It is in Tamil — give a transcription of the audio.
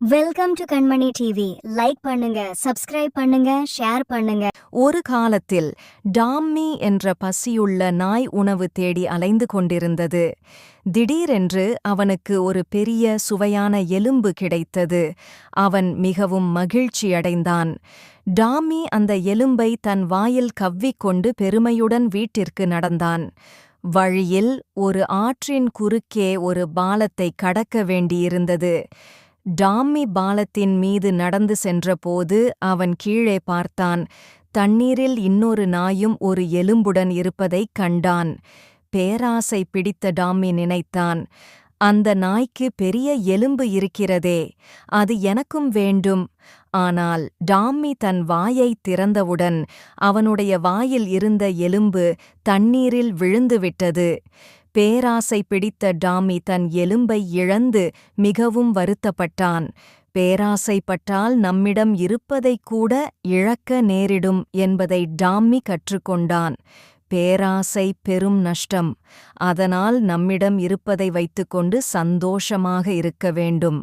Welcome to Kanmani TV like பண்ணுங்க சப்ஸ்கிரைப் பண்ணுங்க ஷேர் பண்ணுங்க. ஒரு காலத்தில் டாம்மி என்ற பசியுள்ள நாய் உணவு தேடி அலைந்து கொண்டிருந்தது. திடீரென்று அவனுக்கு ஒரு பெரிய சுவையான எலும்பு கிடைத்தது. அவன் மிகவும் மகிழ்ச்சியடைந்தான் டாம்மி அந்த எலும்பை தன் வாயில் கவ்விக்கொண்டு பெருமையுடன் வீட்டிற்கு நடந்தான். வழியில் ஒரு ஆற்றின் குறுக்கே ஒரு பாலத்தை கடக்க வேண்டியிருந்தது. டாம்மி பாலத்தின் மீது நடந்து சென்றபோது அவன் கீழே பார்த்தான். தண்ணீரில் இன்னொரு நாயும் ஒரு எலும்புடன் இருப்பதைக் கண்டான். பேராசை பிடித்த டாம்மி நினைத்தான். அந்த நாய்க்கு பெரிய எலும்பு இருக்கிறதே அது எனக்கும் வேண்டும். ஆனால் டாம்மி தன் வாயைத் திறந்தவுடன் அவனுடைய வாயில் இருந்த எலும்பு தண்ணீரில் விழுந்துவிட்டது. பேராசை பிடித்த டாமி தன் எலும்பை இழந்து மிகவும் வருத்தப்பட்டான். பேராசைப்பட்டால் நம்மிடம் இருப்பதைக் கூட இழக்க நேரிடும் என்பதை டாம்மி கற்றுக்கொண்டான். பேராசை பெரும் நஷ்டம். அதனால் நம்மிடம் இருப்பதை வைத்துக்கொண்டு சந்தோஷமாக இருக்க வேண்டும்.